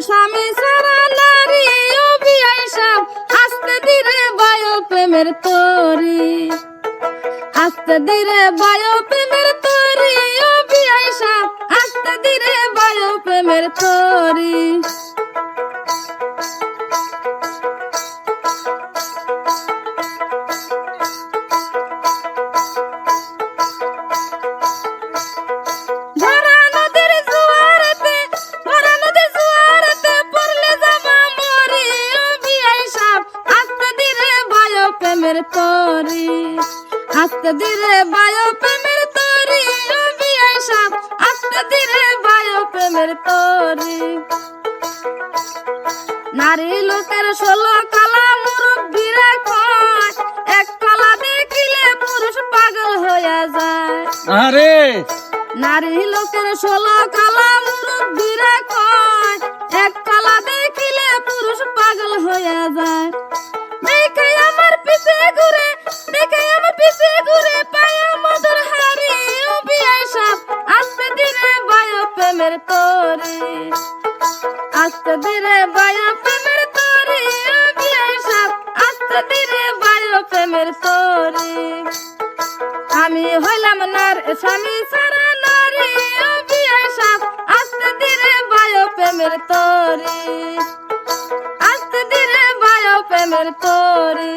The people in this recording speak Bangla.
স্বামী সারা নারী ও বিয়াই সব আস্তে ধীরে বায়ো প্রেমের তরি। আস্তে ধীরে বায়ো প্রেমের তরি ও বিয়াই সব আস্তে ধীরে বায়ো প্রেমের তরি। প্রেমের তরি আস্তে ধীরে বায়ু প্রেমের তরি ও বিয়াই সাপ আস্তে ধীরে বায়ু প্রেমের তরি। নারী লোকের ষোলো কালা মুরব্বীরা কয় এক কালা দেখিলে পুরুষ পাগল হয়ে যায়। আরে নারী লোকের ষোলো কালা মুরব্বীরা কয় এক কালা দেখিলে পুরুষ পাগল হয়ে যায়। তরি। আস্তে ধীরে বায়ু প্রেমের তরি বিয়াই সাপ আস্তে ধীরে বায়ু প্রেমের তরি আমি হইলাম নার স্বামী সারা নারী ও বিয়ে সাপ আস্তে ধীরে বায়ু প্রেমের তরি আস্তে ধীরে বায়ু প্রেমের তরি